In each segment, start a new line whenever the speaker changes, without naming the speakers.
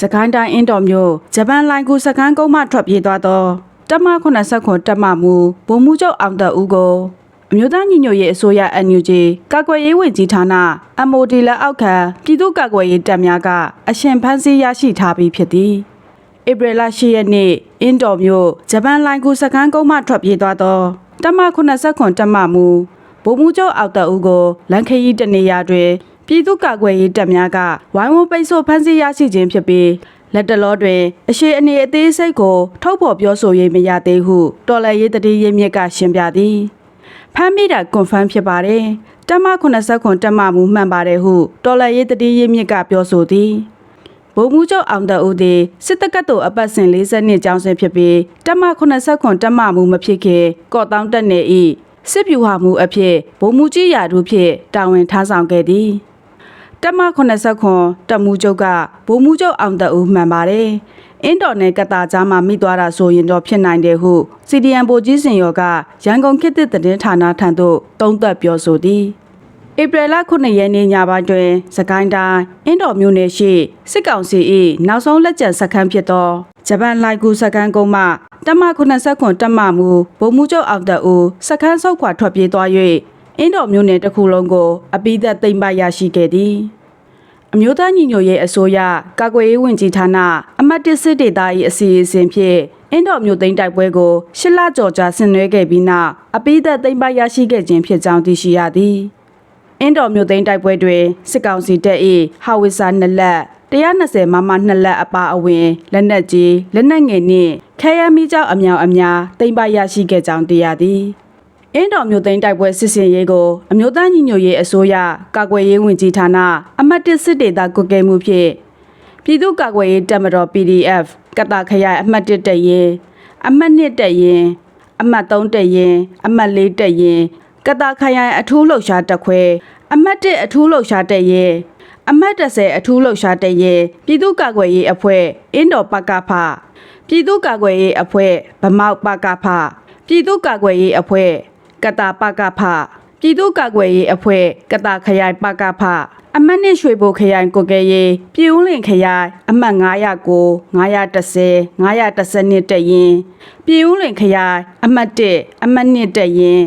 စကိုင်းတိုင်းအင်းတော်မြို့ဂျပန်လိုင်ကူစကန်ကုန်းမှထွက်ပြေးသွားသောတပ်မ89တပ်မမူဗိုလ်မှူးချုပ်အောင်တဦးကိုအမျိုးသားညီညွတ်ရေးအစိုးရ NUG ကာကွယ်ရေးဝန်ကြီးဌာန MOD လက်အောက်ခံပြည်သူ့ကာကွယ်ရေးတပ်များကအရှင်ဖမ်းဆီးရရှိထားပြီးဖြစ်သည်ဧပြီလ10ရက်နေ့အင်းတော်မြို့ဂျပန်လိုင်ကူစကန်ကုန်းမှထွက်ပြေးသွားသောတပ်မ89တပ်မမူဗိုလ်မှူးချုပ်အောင်တဦးကိုလန်ခရီးတနေရာတွင် ပြည်သူ့ကာကွယ်ရေးတပ်များကဝိုင်းဝန်းပိတ်ဆို့ဖမ်းဆီးရရှိခြင်းဖြစ်ပြီးလက်တလောတွင်အရှိအနေအသေးစိတ်ကိုထုတ်ဖော်ပြောဆိုရေးမရသေးဟုတော်လှန်ရေးတတိရင်းမြစ်ကရှင်းပြသည်ဖမ်းမိတာကွန်ဖမ်းဖြစ်ပါတယ်တပ်မ89တပ်မမူမှန်ပါတယ်ဟုတော်လှန်ရေးတတိရင်းမြစ်ကပြောဆိုသည်ဗိုလ်မှူးချုပ်အောင်တဦးသည်စစ်တပ်ကတော်အပတ်စဉ်40နှစ်ကျောင်းစဉ်ဖြစ်ပြီးတပ်မ89တပ်မမူမဖြစ်ခင်ကော့တောင်းတက်နေ၏စစ်ဗျူဟာမူအဖြစ်ဗိုလ်မှူးကြီးရာထူးဖြင့်တာဝန်ထမ်းဆောင်ခဲ့သည် တက်မ89တက်မှုချုပ်ကဘိုးမှုချုပ်အောင်တဦးမှန်ပါတယ်။အင်းတော်နယ်ကတာကြားမှာမိသွားတာဆိုရင်တော့ဖြစ်နိုင်တယ်ဟု CDN ဗိုလ်ကြီးစင်ရောကရန်ကုန်ခေတ်သစ်သတင်းဌာနထံသို့တုံးသက်ပြောဆိုသည်။ဧပြီလ9ရက်နေ့ညပိုင်းတွင်စကိုင်းတိုင်းအင်းတော်မြို့နယ်ရှိစစ်ကောင်စီ၏နောက်ဆုံးလက်ကျန်စခန်းဖြစ်သောဂျပန်လိုက်ကူစခန်းကုန်းမှတက်မ89တက်မမူဗိုလ်မှုချုပ်အောင်တဦးစခန်းဆုတ်ခွာထွက်ပြေးသွား၍ အင်းတော်မြို့နယ်တစ်ခုလုံးကို အပိသက်သိမ်းပိုက်ရရှိခဲ့သည်။အမျိုးသားညီညွတ်ရေးအစိုးရကာကွယ်ရေးဝန်ကြီးဌာနအမတ်တစ်စစ်ဒေသ၏အစီအစဉ်ဖြင့်အင်းတော်မျိုးသိန်းတိုက်ပွဲကိုရှစ်လကြော်ကြာဆင်နွှဲခဲ့ပြီးနောက်အပိသက်သိမ်းပိုက်ရရှိခဲ့ခြင်းဖြစ်ကြောင်းသိရှိရသည်။အင်းတော်မျိုးသိန်းတိုက်ပွဲတွင်စစ်ကောင်စီတပ်၏ဟာဝစ်ဇာ2လက်120မမ2လက်အပါအဝင်လက်နက်ကြီးလက်နက်ငယ်နှင့်ခဲယမ်းမိကြောက်အမြောင်အများသိမ်းပိုက်ရရှိခဲ့ကြောင်းသိရသည်။ အင်းတော်မျိုးသိန်းတိုက်ပွဲစစ်စင်ရေးကိုအမျိုးသားညီညွတ်ရေးအစိုးရကာကွယ်ရေးဝန်ကြီးဌာနအမတ်တစ်စစ်ဒေသကွပ်ကဲမှုဖြင့်ပြည်သူ့ကာကွယ်ရေးတပ်မတော် PDF ကတာခရိုင်အမှတ်1တပ်ရင်းအမှတ်2တပ်ရင်းအမှတ်3တပ်ရင်းအမှတ်4တပ်ရင်းကတာခရိုင်အထူးလှုပ်ရှားတပ်ခွဲအမှတ်1အထူးလှုပ်ရှားတပ်ရင်းအမှတ်30အထူးလှုပ်ရှားတပ်ရင်းပြည်သူ့ကာကွယ်ရေးအဖွဲ့အင်းတော်ပကဖပြည်သူ့ကာကွယ်ရေးအဖွဲ့ဗမောက်ပကဖပြည်သူ့ကာကွယ်ရေးအဖွဲ့ ကတာပကဖပြည်သူ့ကာကွယ်ရေးအဖွဲ့ကတာခရိုင်ပကဖအမှတ်နှစ်ရွှေဘိုခရိုင်ကိုကဲရေးပြည်ဦးလင်ခရိုင်အမှတ်909 910 912တက်ရင်ပြည်ဦးလင်ခရိုင်အမှတ်1အမှတ်2တက်ရင်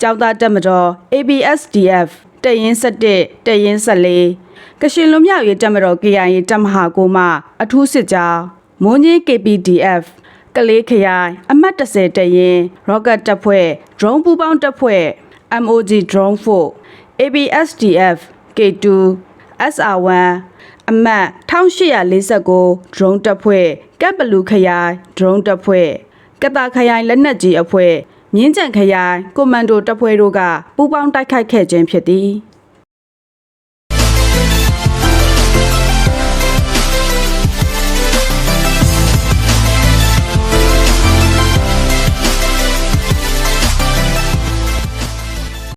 ကျောင်းသားတက်မတော် ABSDF တက်ရင်7တက်ရင်14ကရှင်လွန်မြောက်ရေးတက်မတော် KIA တက်မဟာကိုမှအထူးစစ်ကြောင်းမွန်ကြီး KPDF ကလေးခရိုင်အမှတ်30တရင် rocket တပ်ဖွဲ့ drone ပူပေါင်းတပ်ဖွဲ့ MOG drone 4 ABSDF K2 SR1 အမှတ်1849 drone တပ်ဖွဲ့ကပ်ဘလူးခရိုင် drone တပ်ဖွဲ့ကတာခရိုင်လက်နက်ကြီးအဖွဲ့မြင်းကြံခရိုင်ကွန်မန်ဒိုတပ်ဖွဲ့တို့ကပူးပေါင်းတိုက်ခိုက်ခဲ့ခြင်းဖြစ်သည်